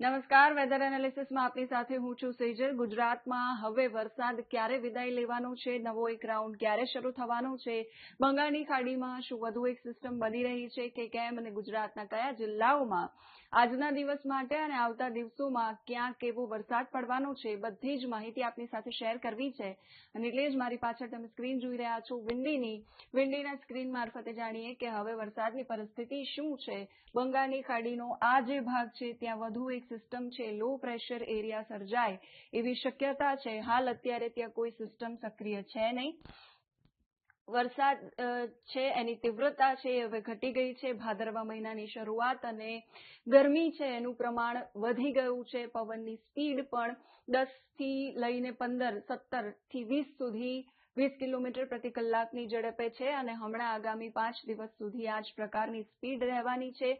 નમસ્કાર વેધર એનાલિસિસમાં આપની સાથે હું છું સેજલ. ગુજરાતમાં હવે વરસાદ ક્યારે વિદાય લેવાનો છે? નવો એક રાઉન્ડ ક્યારે શરૂ થવાનો છે? બંગાળની ખાડીમાં શું વધુ એક સિસ્ટમ બની રહી છે? કે કેમ? અને ગુજરાતના કયા જિલ્લાઓમાં આજના દિવસ માટે અને આવતા દિવસોમાં ક્યાં કેવો વરસાદ પડવાનો છે, બધી જ માહિતી આપની સાથે શેર કરવી છે. અને એટલે જ મારી પાછળ તમે સ્ક્રીન જોઈ રહ્યા છો વિંડીની. વિંડીના સ્ક્રીન મારફતે જાણીએ કે હવે વરસાદની પરિસ્થિતિ શું છે? બંગાળની ખાડીનો આ જે ભાગ છે, ત્યાં વધુ એક સિસ્ટમ છે લો પ્રેશર એરિયા સર્જાય એવી શક્યતા છે. હાલ અત્યારે ત્યાં કોઈ સિસ્ટમ સક્રિય છે નહીં. વરસાદ છે, એની તીવ્રતા છે હવે ઘટી ગઈ છે. ભાદરવા મહિનાની શરૂઆત અને ગરમી છે, એનું પ્રમાણ વધી ગયું છે. પવનની સ્પીડ પણ દસથી લઈને પંદર સત્તરથી વીસ સુધી વીસ કિલોમીટર પ્રતિ કલાકની ઝડપે છે અને હમણાં આગામી પાંચ દિવસ સુધી આ જ પ્રકારની સ્પીડ રહેવાની છે.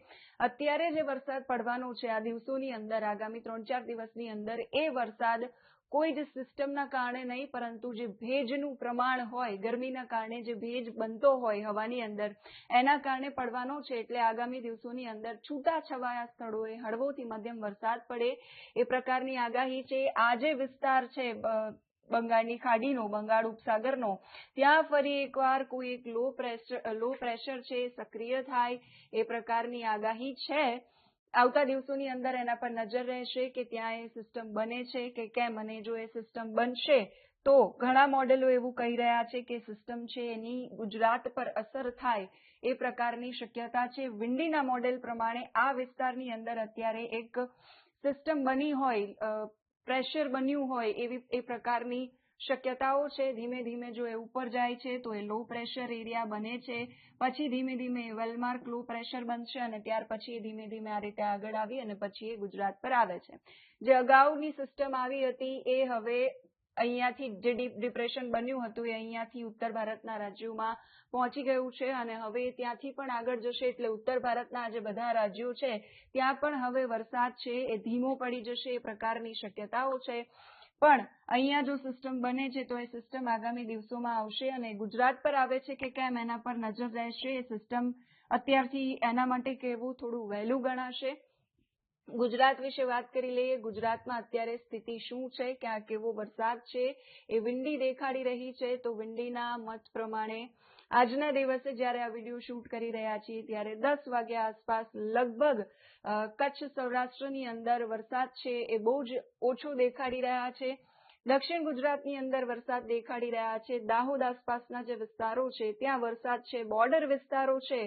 અત્યારે જે વરસાદ પડવાનો છે, આ દિવસોની અંદર, આગામી ત્રણ ચાર દિવસની અંદર, એ વરસાદ કોઈ જ સિસ્ટમના કારણે નહીં, પરંતુ જે ભેજનું પ્રમાણ હોય, ગરમીના કારણે જે ભેજ બનતો હોય હવાની અંદર, એના કારણે પડવાનો છે એટલે આગામી દિવસોની અંદર છૂટા છવાયા સ્થળોએ હળવોથી મધ્યમ વરસાદ પડે. એ પ્રકારની આગાહી છે. આ જે વિસ્તાર છે બંગાળની ખાડીનો, બંગાળ ઉપસાગરનો, ત્યાં ફરી એકવાર કોઈ એક લો પ્રેશર લો પ્રેશર છે, સક્રિય થાય એ પ્રકારની આગાહી છે. આવતા દિવસોની અંદર એના પર નજર રહેશે કે ત્યાં એ સિસ્ટમ બને છે કે કેમ અને જો એ સિસ્ટમ બનશે, તો ઘણા મોડેલો એવું કહી રહ્યા છે કે સિસ્ટમ છે એની ગુજરાત પર અસર થાય એ પ્રકારની શક્યતા છે. વિંડીના મોડેલ પ્રમાણે આ વિસ્તારની અંદર અત્યારે એક સિસ્ટમ બની હોય પ્રેશર બન્યું હોય એવી, એ પ્રકારની શક્યતાઓ છે, ધીમે ધીમે જો એ ઉપર જાય છે, તો એ લો પ્રેશર એરિયા બને છે. પછી ધીમે ધીમે વેલમાર્ક લો પ્રેશર બનશે અને ત્યાર પછી ધીમે ધીમે આ રીતે આગળ આવી અને પછી એ ગુજરાત પર આવે છે. જે અગાઉની સિસ્ટમ આવી હતી, એ હવે અહીંયાથી જે ડીપ ડિપ્રેશન બન્યું હતું, એ અહીંયાથી ઉત્તર ભારતના રાજ્યોમાં પહોંચી ગયું છે અને હવે ત્યાંથી પણ આગળ જશે એટલે ઉત્તર ભારતના જે બધા રાજ્યો છે, ત્યાં પણ હવે વરસાદ છે, એ ધીમો પડી જશે, એ પ્રકારની શક્યતાઓ છે. પણ અહીંયા જો સિસ્ટમ બને છે, તો એ સિસ્ટમ આગામી દિવસોમાં આવશે અને ગુજરાત પર આવે છે કે કેમ, એના પર નજર રહેશે. એ સિસ્ટમ અત્યારથી એના માટે કહેવું થોડું વહેલું ગણાશે. ગુજરાત વિશે વાત કરી લઈએ, ગુજરાતમાં અત્યારે સ્થિતિ શું છે? ક્યાં કેવો વરસાદ છે? એ વિંડી દેખાડી રહી છે, તો વિંડીના મત પ્રમાણે આજના દિવસે જ્યારે આ વીડિયો શૂટ કરી રહ્યા છીએ, ત્યારે દસ વાગ્યા આસપાસ લગભગ કચ્છ સૌરાષ્ટ્રની અંદર વરસાદ છે એ બહુ જ ઓછો દેખાડી રહ્યા છે. દક્ષિણ ગુજરાતની અંદર વરસાદ દેખાડી રહ્યા છે. દાહોદ આસપાસના જે વિસ્તારો છે, ત્યાં વરસાદ છે, બોર્ડર વિસ્તારો છે,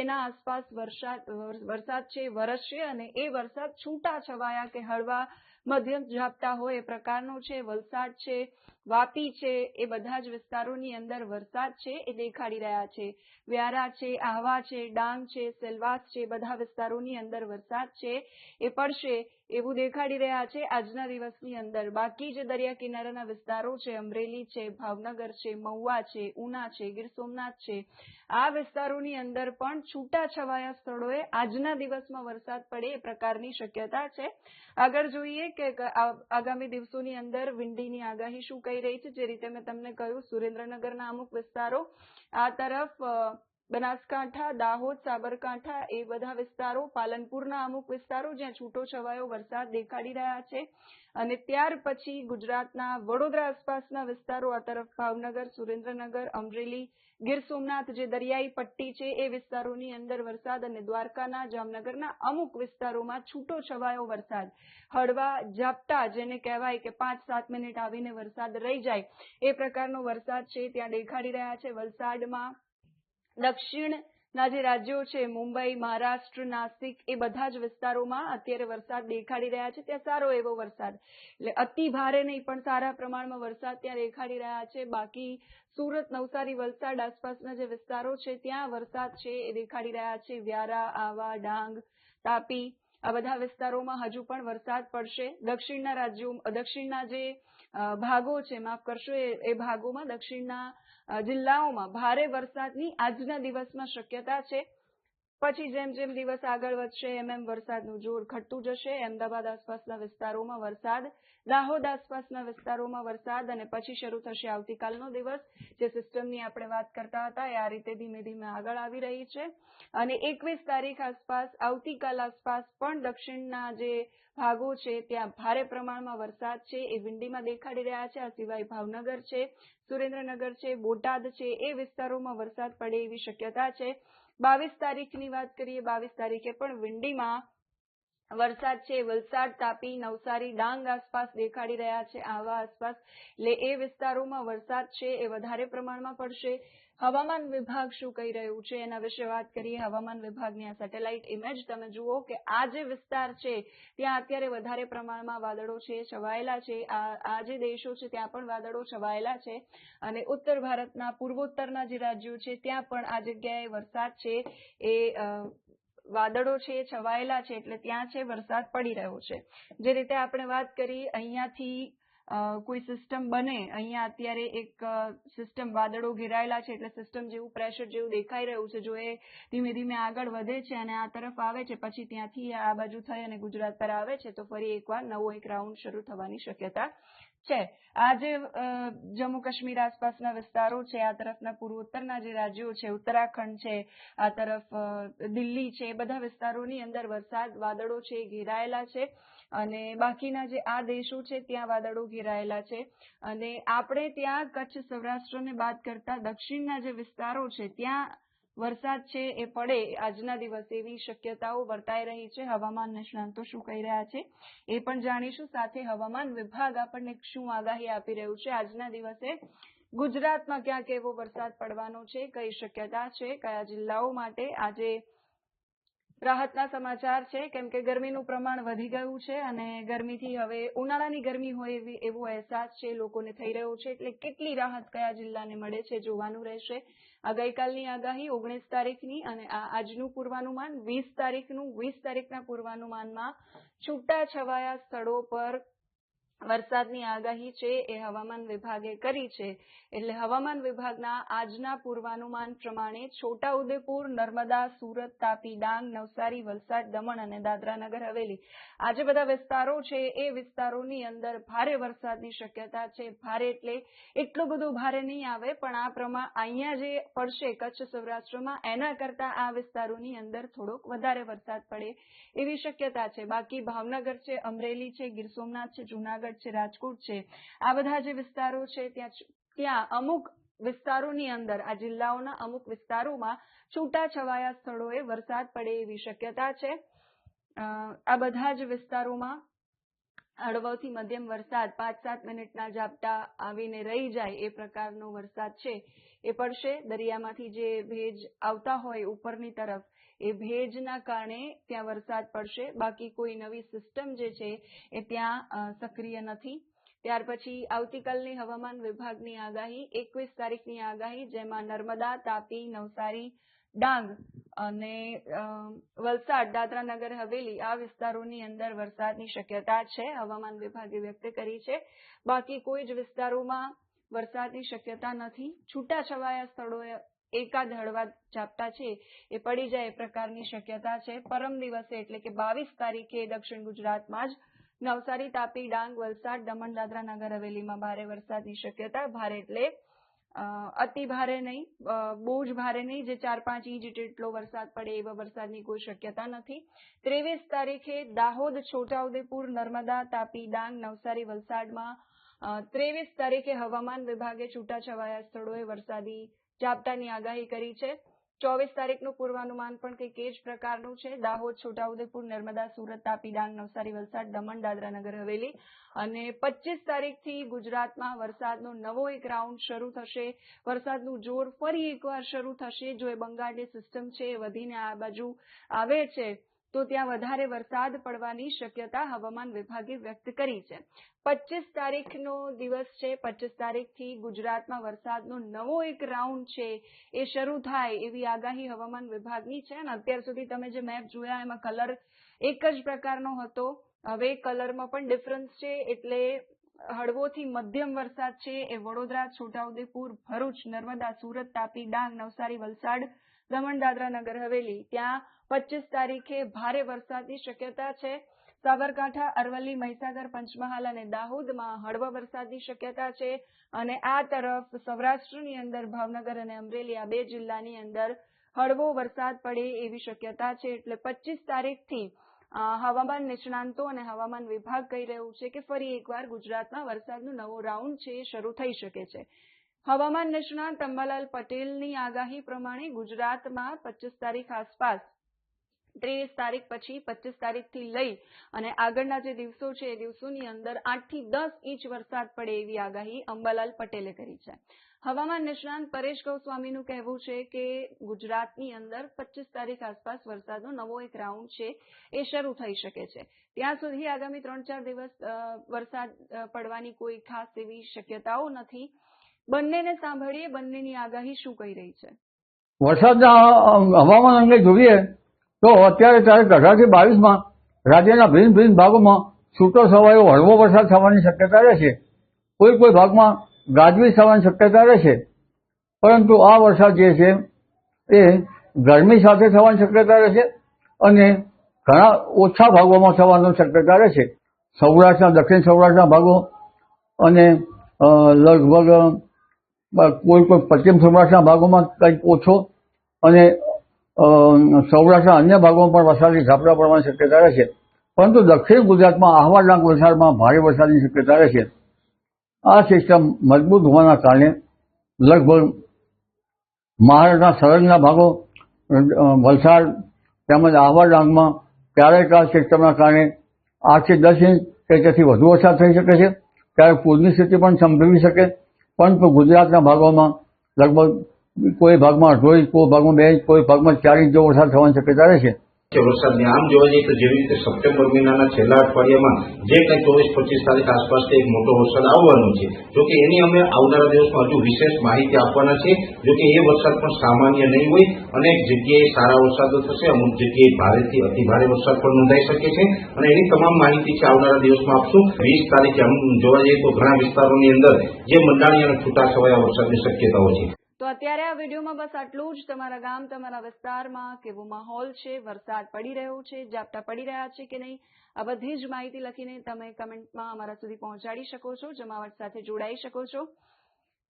એના આસપાસ વરસાદ વરસાદ છે વરસશે અને એ વરસાદ છૂટા છવાયા કે હળવા મધ્યમ ઝાપટા હોય એ પ્રકારનો છે, વલસાડ છે વાપી છે, એ બધા જ વિસ્તારોની અંદર વરસાદ છે, એ દેખાડી રહ્યા છે. વ્યારા છે, આહવા છે, ડાંગ છે, સેલવાસ છે બધા વિસ્તારોની અંદર વરસાદ છે, એ પડશે એવું દેખાડી રહ્યા છે આજના દિવસની અંદર. બાકી જે દરિયા કિનારાના વિસ્તારો છે, અમરેલી છે, ભાવનગર છે, મહુવા છે, ઉના છે, ગીર સોમનાથ છે, આ વિસ્તારોની અંદર પણ છૂટા છવાયા સ્થળોએ આજના દિવસમાં વરસાદ પડે એ પ્રકારની શક્યતા છે. આગળ જોઈએ કે આગામી દિવસોની અંદર વિંડીની આગાહી શું કહી રહી છે. જે રીતે મેં તમને કહ્યું સુરેન્દ્રનગરના અમુક વિસ્તારો આ તરફ બનાસકાંઠા, દાહોદ, સાબરકાંઠા એ બધા વિસ્તારો, પાલનપુરના અમુક વિસ્તારો જ્યાં છૂટો છવાયો વરસાદ દેખાડી રહ્યા છે. અને ત્યાર પછી ગુજરાતના વડોદરા આસપાસના વિસ્તારો આ તરફ ભાવનગર, સુરેન્દ્રનગર, અમરેલી, ગીર સોમનાથ જે દરિયાઈ પટ્ટી છે એ વિસ્તારોની અંદર વરસાદ અને દ્વારકાના, જામનગરના અમુક વિસ્તારોમાં છૂટો છવાયો વરસાદ. હળવા ઝાપટા જેને કહેવાય કે પાંચ સાત મિનિટ આવીને વરસાદ રહી જાય એ પ્રકારનો વરસાદ છે ત્યાં દેખાડી રહ્યા છે. વલસાડમાં દક્ષિણના જે રાજ્યો છે, મુંબઈ, મહારાષ્ટ્ર, નાસિક, એ બધા જ વિસ્તારોમાં અત્યારે વરસાદ દેખાડી રહ્યા છે. ત્યાં સારો એવો વરસાદ. એટલે અતિ ભારે નહીં, પણ સારા પ્રમાણમાં વરસાદ ત્યાં દેખાડી રહ્યા છે. બાકી સુરત, નવસારી, વલસાડ આસપાસના જે વિસ્તારો છે, ત્યાં વરસાદ છે એ દેખાડી રહ્યા છે. વ્યારા આવા ડાંગ, તાપી, આ બધા વિસ્તારોમાં હજુ પણ વરસાદ પડશે. દક્ષિણના રાજ્યો દક્ષિણના જે ભાગો છે, માફ કરશો, એ ભાગોમાં દક્ષિણના જિલ્લાઓમાં ભારે વરસાદની આજના દિવસમાં શક્યતા છે. પછી જેમ જેમ દિવસ આગળ વધશે, એમ એમ વરસાદનું જોર ઘટતું જશે. અમદાવાદ આસપાસના વિસ્તારોમાં વરસાદ, દાહોદ આસપાસના વિસ્તારોમાં વરસાદ અને પછી શરૂ થશે આવતીકાલનો દિવસ. જે સિસ્ટમની આપણે વાત કરતા હતા, એ આ રીતે ધીમે ધીમે આગળ આવી રહી છે. અને એકવીસ તારીખ આસપાસ, આવતીકાલ આસપાસ પણ દક્ષિણના જે ભાગો છે, ત્યાં ભારે પ્રમાણમાં વરસાદ છે, એ વિંડીમાં દેખાડી રહ્યા છે, આ સિવાય ભાવનગર છે, સુરેન્દ્રનગર છે, બોટાદ છે, એ વિસ્તારોમાં વરસાદ પડે એવી શક્યતા છે. બાવીસ તારીખની વાત કરીએ, બાવીસ તારીખે પણ વિંડીમાં વરસાદ છે, વલસાડ, તાપી, નવસારી, ડાંગ આસપાસ દેખાડી રહ્યા છે આવા આસપાસ. એટલે એ વિસ્તારોમાં વરસાદ છે, એ વધારે પ્રમાણમાં પડશે. હવામાન વિભાગ શું કહી રહ્યું છે એના વિશે વાત કરીએ. હવામાન વિભાગની આ સેટેલાઇટ ઇમેજ તમે જુઓ કે આ જે વિસ્તાર છે, ત્યાં અત્યારે વધારે પ્રમાણમાં વાદળો છે, છવાયેલા છે. આ જે દેશો છે, ત્યાં પણ વાદળો છવાયેલા છે. અને ઉત્તર ભારતના, પૂર્વોત્તરના જે રાજ્યો છે, ત્યાં પણ આ જગ્યાએ વરસાદ છે. એ વાદળો છે, છવાયેલા છે, એટલે ત્યાં છે, વરસાદ પડી રહ્યો છે. જે રીતે આપણે વાત કરી, અહીંયાથી કોઈ સિસ્ટમ બને, અહીંયા અત્યારે એક સિસ્ટમ વાદળો ઘેરાયેલા છે એટલે સિસ્ટમ જેવું પ્રેશર જેવું દેખાઈ રહ્યું છે, જો એ ધીમે ધીમે આગળ વધે છે અને આ તરફ આવે છે, પછી ત્યાંથી આ બાજુ થઈ અને ગુજરાત પર આવે છે, તો ફરી એકવાર નવો એક રાઉન્ડ શરૂ થવાની શક્યતા છે આ જે જમ્મુ કાશ્મીર આસપાસના વિસ્તારો છે, આ તરફના પૂર્વોત્તરના જે રાજ્યો છે, ઉત્તરાખંડ છે, આ તરફ દિલ્હી છે, એ બધા વિસ્તારોની અંદર વરસાદ, વાદળો છે એ ઘેરાયેલા છે અને બાકીના જે આ દેશો છે, ત્યાં વાદળો ઘેરાયેલા છે. અને આપણે ત્યાં કચ્છ સૌરાષ્ટ્રને બાદ કરતા દક્ષિણના જે વિસ્તારો છે, ત્યાં વરસાદ છે એ પડે, આજના દિવસે એવી શક્યતાઓ વર્તાઈ રહી છે. હવામાન નિષ્ણાંતો શું કહી રહ્યા છે એ પણ જાણીશું. સાથે હવામાન વિભાગ આપણને શું આગાહી આપી રહ્યું છે? આજના દિવસે ગુજરાતમાં ક્યાં કેવો વરસાદ પડવાનો છે? કઈ શક્યતા છે? કયા જિલ્લાઓ માટે? આજે રાહતના સમાચાર છે, કેમ કે ગરમીનું પ્રમાણ વધી ગયું છે અને ગરમીથી હવે ઉનાળાની ગરમી હોય એવી, એવો અહેસાસ છે, લોકોને થઈ રહ્યો છે, એટલે કેટલી રાહત કયા જિલ્લાને મળે છે જોવાનું રહેશે. આ ગઈકાલની આગાહી ઓગણીસ તારીખની અને આ આજનું પૂર્વાનુમાન વીસ તારીખનું, વીસ તારીખના પૂર્વાનુમાનમાં છૂટા છવાયા સ્થળો પર વરસાદની આગાહી છે એ હવામાન વિભાગે કરી છે. એટલે હવામાન વિભાગના આજના પૂર્વાનુમાન પ્રમાણે છોટાઉદેપુર, નર્મદા, સુરત, તાપી, ડાંગ, નવસારી, વલસાડ, દમણ અને દાદરાનગર હવેલી. આ જે બધા વિસ્તારો છે એ વિસ્તારોની અંદર ભારે વરસાદની શક્યતા છે. ભારે એટલે એટલું બધું ભારે નહીં આવે, પણ આ પ્રમાણ અહીંયા જે પડશે કચ્છ સૌરાષ્ટ્રમાં, એના કરતા આ વિસ્તારોની અંદર થોડોક વધારે વરસાદ પડે એવી શક્યતા છે. બાકી ભાવનગર છે, અમરેલી છે, ગીર સોમનાથ છે, જુનાગઢ છે રાજકોટ છે. આ બધા જે વિસ્તારો છે, ત્યાં ત્યાં અમુક વિસ્તારોની અંદર, આ જિલ્લાઓના અમુક વિસ્તારોમાં છૂટા છવાયા સ્થળોએ વરસાદ પડે એવી શક્યતા છે. આ બધા જ વિસ્તારોમાં હળવોથી મધ્યમ વરસાદ પાંચ સાત મિનિટના ઝાપટા આવીને રહી જાય એ પ્રકારનો વરસાદ છે. એ પડશે. દરિયામાંથી જે ભેજ આવતા હોય ઉપરની તરફ એ ભેજના કારણે ત્યાં વરસાદ પડશે. બાકી કોઈ નવી સિસ્ટમ જે છે એ ત્યાં સક્રિય નથી. ત્યાર પછી આવતીકાલની હવામાન વિભાગની આગાહી, એકવીસ તારીખની આગાહી, જેમાં નર્મદા, તાપી, નવસારી, ડાંગ અને વલસાડ દાદરાનગર હવેલી આ વિસ્તારોની અંદર વરસાદની શક્યતા છે. હવામાન વિભાગે વ્યક્ત કરી છે. બાકી કોઈ જ વિસ્તારોમાં વરસાદની શક્યતા નથી. છૂટાછવાયા સ્થળોએ એકાદ હળવા ઝાપટા છે એ પડી જાય એ પ્રકારની શક્યતા છે. પરમ દિવસે એટલે કે બાવીસ તારીખે દક્ષિણ ગુજરાતમાં જ નવસારી, તાપી, ડાંગ, વલસાડ, દમણ, દાદરા નગર હવેલીમાં ભારે વરસાદની શક્યતા. ભારે એટલે અતિ ભારે નહીં બહુ જ ભારે નહીં જે ચાર પાંચ ઇંચ જેટલો વરસાદ પડે એવા વરસાદની કોઈ શક્યતા નથી. ત્રેવીસ તારીખે દાહોદ, છોટાઉદેપુર, નર્મદા, તાપી, ડાંગ, નવસારી, વલસાડમાં ત્રેવીસ તારીખે હવામાન વિભાગે છૂટાછવાયા સ્થળોએ વરસાદી ઝાપટાની આગાહી કરી છે. ચોવીસ તારીખનું પૂર્વાનુમાન પણ કંઈક એ જ પ્રકારનું છે. દાહોદ, છોટાઉદેપુર, નર્મદા, સુરત, તાપી, ડાંગ, નવસારી, વલસાડ, દમણ, દાદરા નગર, હવેલી અને પચીસ તારીખથી ગુજરાતમાં વરસાદનો નવો એક રાઉન્ડ શરૂ થશે. વરસાદનું જોર ફરી એકવાર શરૂ થશે. જો એ બંગાળની સિસ્ટમ છે, એ વધીને આ બાજુ આવે છે તો ત્યાં વધારે વરસાદ પડવાની શક્યતા હવામાન વિભાગે વ્યક્ત કરી છે. પચીસ તારીખનો દિવસ છે. પચીસ તારીખથી ગુજરાતમાં વરસાદનો નવો એક રાઉન્ડ છે. એ શરૂ થાય એવી આગાહી હવામાન વિભાગની છે અને અત્યાર સુધી તમે જે મેપ જોયા એમાં કલર એક જ પ્રકારનો હતો. હવે કલરમાં પણ ડિફરન્સ છે એટલે હળવોથી મધ્યમ વરસાદ છે. એ વડોદરા, છોટાઉદેપુર, ભરૂચ, નર્મદા, સુરત, તાપી, ડાંગ, નવસારી, વલસાડ દમણ દાદરા નગર હવેલી. ત્યાં પચીસ તારીખે ભારે વરસાદની શક્યતા છે. સાબરકાંઠા, અરવલ્લી, મહીસાગર, પંચમહાલ અને દાહોદમાં હળવા વરસાદની શક્યતા છે. અને આ તરફ સૌરાષ્ટ્રની અંદર ભાવનગર અને અમરેલી આ બે જિલ્લાની અંદર હળવો વરસાદ પડે એવી શક્યતા છે. એટલે પચીસ તારીખથી હવામાન નિષ્ણાંતો અને હવામાન વિભાગ કહી રહ્યું છે કે ફરી એકવાર ગુજરાતમાં વરસાદનો નવો રાઉન્ડ છે એ શરૂ થઈ શકે છે. હવામાન નિષ્ણાંત અંબાલાલ પટેલની આગાહી પ્રમાણે ગુજરાતમાં પચીસ તારીખ આસપાસ, ત્રેવીસ તારીખ પછી પચીસ તારીખથી લઈ અને આગળના જે દિવસો છે એ દિવસોની અંદર આઠથી દસ ઇંચ વરસાદ પડે એવી આગાહી અંબાલાલ પટેલે કરી છે. હવામાન નિષ્ણાંત પરેશ ગૌસ્વામીનું કહેવું છે કે ગુજરાતની અંદર પચીસ તારીખ આસપાસ વરસાદનો નવો એક રાઉન્ડ છે એ શરૂ થઈ શકે છે. ત્યાં સુધી આગામી ત્રણ ચાર દિવસ વરસાદ પડવાની કોઈ ખાસ એવી શક્યતાઓ નથી. બંનેને સાંભળીએ, બંનેની આગાહી શું કહી રહી છે? વરસાદના હવામાન અંગે જોઈએ તો અત્યારે તારીખ અઢારથી બાવીસમાં રાજ્યના ભિન્ન ભિન્ન ભાગોમાં છૂટો છવાયો, હળવો વરસાદ થવાની શક્યતા રહેશે કોઈ કોઈ ભાગમાં ગાજવીજ થવાની શક્યતા રહેશે પરંતુ આ વરસાદ જે છે, એ ગરમી સાથે થવાની શક્યતા રહેશે અને ઘણા ઓછા ભાગોમાં થવાની શક્યતા રહેશે સૌરાષ્ટ્રના, દક્ષિણ સૌરાષ્ટ્રના ભાગો અને લગભગ કોઈ કોઈ પશ્ચિમ સૌરાષ્ટ્રના ભાગોમાં કંઈક ઓછો અને સૌરાષ્ટ્રના અન્ય ભાગોમાં પણ વરસાદી ઝાપટા પડવાની શક્યતા રહેશે પરંતુ દક્ષિણ ગુજરાતમાં આહવા ડાંગ વલસાડમાં ભારે વરસાદની શક્યતા રહેશે આ સિસ્ટમ મજબૂત હોવાના કારણે લગભગ મહારાષ્ટ્રના સરહદના ભાગો વલસાડ તેમજ આહવા ડાંગમાં ક્યારેક આ સિસ્ટમના કારણે આઠથી દસ ઇંચ કે તેથી વધુ વરસાદ થઈ શકે છે. ક્યારેક પૂરની સ્થિતિ પણ સંભવી શકે. પરંતુ ગુજરાતના ભાગોમાં લગભગ કોઈ ભાગમાં અઢો ઇંચ, કોઈ ભાગમાં બે ઇંચ, કોઈ ભાગમાં ચાર ઇંચ જેવો વરસાદ થવાની શક્યતા રહેશે કે વરસાદની આમ જોવા જઈએ તો જેવી રીતે સપ્ટેમ્બર મહિનાના છેલ્લા અઠવાડિયામાં જે કંઈ ચોવીસ, પચીસ તારીખ આસપાસ એક મોટો વરસાદ આવવાનો છે, જો કે એની અમે આવનારા દિવસમાં હજુ વિશેષ માહિતી આપવાના છે જોકે એ વરસાદ પણ સામાન્ય નહીં હોય અનેક જગ્યાએ સારા વરસાદો થશે, અમુક જગ્યાએ ભારેથી અતિ ભારે વરસાદ પણ નોંધાઈ શકે છે. અને એની તમામ માહિતી છે આવનારા દિવસમાં આપશું. વીસ તારીખે આમ જોવા જઈએ તો ઘણા વિસ્તારોની અંદર જે મંડાણી અને છૂટાછવાયા વરસાદની શક્યતાઓ છે. તો અત્યારે આ વિડીયોમાં બસ આટલું જ. તમારા ગામ, તમારા વિસ્તારમાં કેવો માહોલ છે? વરસાદ પડી રહ્યો છે? ઝાપટા પડી રહ્યા છે કે નહીં? આ બધી જ માહિતી લખીને તમે કમેન્ટમાં અમારા સુધી પહોંચાડી શકો છો, જમાવટ સાથે જોડાઈ શકો છો.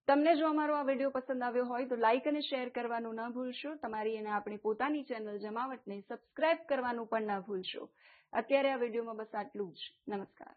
તમને જો અમારો આ વીડિયો પસંદ આવ્યો હોય તો લાઇક અને શેર કરવાનું ન ભૂલશો. તમારી અને આપણી પોતાની ચેનલ જમાવટને સબસ્ક્રાઇબ કરવાનું પણ ન ભૂલશો. અત્યારે આ વિડીયોમાં બસ આટલું જ. નમસ્કાર.